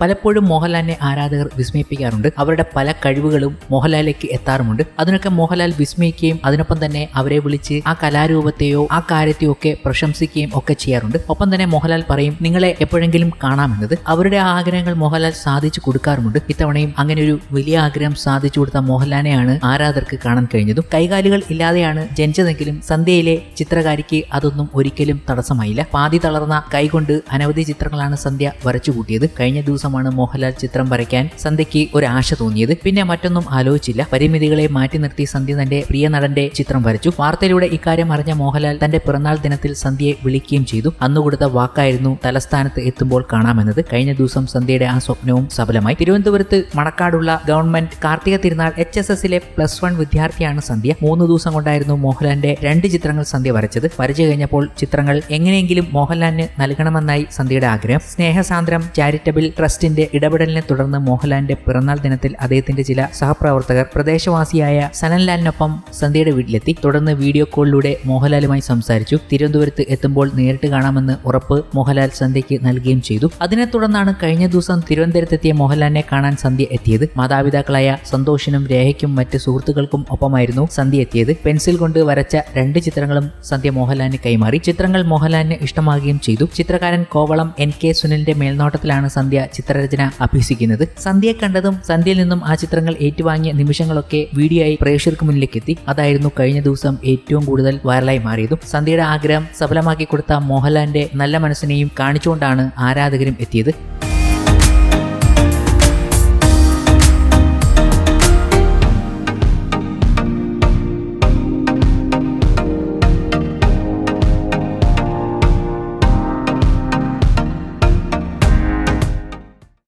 പലപ്പോഴും മോഹൻലാലിനെ ആരാധകർ വിസ്മയിപ്പിക്കാറുണ്ട്. അവരുടെ പല കഴിവുകളും മോഹൻലാലിലേക്ക് എത്താറുമുണ്ട്. അതിനൊക്കെ മോഹൻലാൽ വിസ്മയിക്കുകയും അതിനൊപ്പം തന്നെ അവരെ വിളിച്ച് ആ കലാരൂപത്തെയോ ആ കാര്യത്തെയോ ഒക്കെ പ്രശംസിക്കുകയും ഒക്കെ ചെയ്യാറുണ്ട്. ഒപ്പം തന്നെ മോഹൻലാൽ പറയും നിങ്ങളെ എപ്പോഴെങ്കിലും കാണാമെന്നത്. അവരുടെ ആഗ്രഹങ്ങൾ മോഹൻലാൽ സാധിച്ചു കൊടുക്കാറുമുണ്ട്. ഇത്തവണയും അങ്ങനെ ഒരു വലിയ ആഗ്രഹം സാധിച്ചു കൊടുത്ത മോഹൻലാലിനെയാണ് ആരാധകർക്ക് കാണാൻ കഴിഞ്ഞതും. കൈകാലുകൾ ഇല്ലാതെയാണ് ജനിച്ചതെങ്കിലും സന്ധ്യയിലെ ചിത്രകാരിക്ക് അതൊന്നും ഒരിക്കലും തടസ്സമായില്ല. പാതി തളർന്ന കൈകൊണ്ട് അനവധി ചിത്രങ്ങളാണ് സന്ധ്യ വരച്ചു കൂട്ടിയത് കഴിഞ്ഞ ദിവസമാണ് മോഹൻലാൽ ചിത്രം വരയ്ക്കാൻ. സന്ധ്യയ്ക്ക് ഒരു ആശ തോന്നിയത്. പിന്നെ മറ്റൊന്നും ആലോചിച്ചില്ല. പരിമിതികളെ മാറ്റി നിർത്തി സന്ധ്യ തന്റെ പ്രിയ നടന്റെ ചിത്രം വരച്ചു. വാർത്തയിലൂടെ ഇക്കാര്യം അറിഞ്ഞ മോഹൻലാൽ തന്റെ പിറന്നാൾ ദിനത്തിൽ സന്ധ്യയെ വിളിക്കുകയും ചെയ്തു. അന്ന് കൊടുത്ത വാക്കായിരുന്നു തലസ്ഥാനത്ത് എത്തുമ്പോൾ കാണാമെന്നത്. കഴിഞ്ഞ ദിവസം സന്ധ്യയുടെ ആ സ്വപ്നവും സഫലമായി. തിരുവനന്തപുരത്ത് മണക്കാടുള്ള government Karthika Thirunal H S എസിലെ പ്ലസ് വൺ വിദ്യാർത്ഥിയാണ് സന്ധ്യ. മൂന്ന് ദിവസം കൊണ്ടായിരുന്നു മോഹൻലാലിന്റെ രണ്ട് ചിത്രങ്ങൾ സന്ധ്യ വരച്ചത്. വരച്ചു കഴിഞ്ഞപ്പോൾ ചിത്രങ്ങൾ എങ്ങനെയെങ്കിലും മോഹൻലാലിന് നൽകണമെന്നായി സന്ധ്യയുടെ ആഗ്രഹം. സ്നേഹസാന്ദ്രം ചാരിറ്റബിൾ ട്രസ്റ്റിന്റെ ഇടപെടലിനെ തുടർന്ന് മോഹൻലാലിന്റെ പിറന്നാൾ ദിനത്തിൽ അദ്ദേഹത്തിന്റെ ചില സഹപ്രവർത്തകർ പ്രദേശവാസിയായ സനൻലാലിനൊപ്പം സന്ധ്യയുടെ വീട്ടിലെത്തി. തുടർന്ന് വീഡിയോ കോളിലൂടെ മോഹൻലാലുമായി സംസാരിച്ചു. തിരുവനന്തപുരത്ത് എത്തുമ്പോൾ നേരിട്ട് കാണാമെന്ന് ഉറപ്പ് മോഹൻലാൽ സന്ധ്യയ്ക്ക് നൽകുകയും ചെയ്തു. അതിനെ തുടർന്നാണ് കഴിഞ്ഞ ദിവസം തിരുവനന്തപുരത്തെത്തിയ മോഹൻലാലിനെ കാണാൻ സന്ധ്യ എത്തിയത്. മാതാപിതാക്കളായ സന്തോഷിനും രേഖയ്ക്കും മറ്റ് സുഹൃത്തുക്കൾക്കും ഒപ്പമായിരുന്നു സന്ധ്യ എത്തിയത്. പെൻസിൽ കൊണ്ട് വരച്ച രണ്ട് ചിത്രങ്ങളും സന്ധ്യ മോഹൻലാലിന് കൈമാറി. ചിത്രങ്ങൾ മോഹൻലാലിന് ഇഷ്ടമാകുകയും ചെയ്തു. ചിത്രകാരൻ കോവളം എൻ കെ സുനിലിന്റെ മേൽനോട്ടത്തിലാണ് സന്ധ്യ ചിത്രരചന അഭ്യസിക്കുന്നത്. സന്ധ്യയെ കണ്ടതും സന്ധ്യയിൽ നിന്നും ആ ചിത്രങ്ങൾ ഏറ്റുവാങ്ങിയ നിമിഷങ്ങളൊക്കെ വീഡിയോ ആയി പ്രേക്ഷകർക്ക് മുന്നിലേക്ക് എത്തി അതായിരുന്നു കഴിഞ്ഞ ദിവസം ഏറ്റവും കൂടുതൽ വൈറലായി മാറിയതും. സന്ധ്യയുടെ ആഗ്രഹം സഫലമാക്കി കൊടുത്ത മോഹൻലാലിന്റെ നല്ല മനസ്സിനെയും കാണിച്ചുകൊണ്ടാണ് ആരാധകരും എത്തിയത്.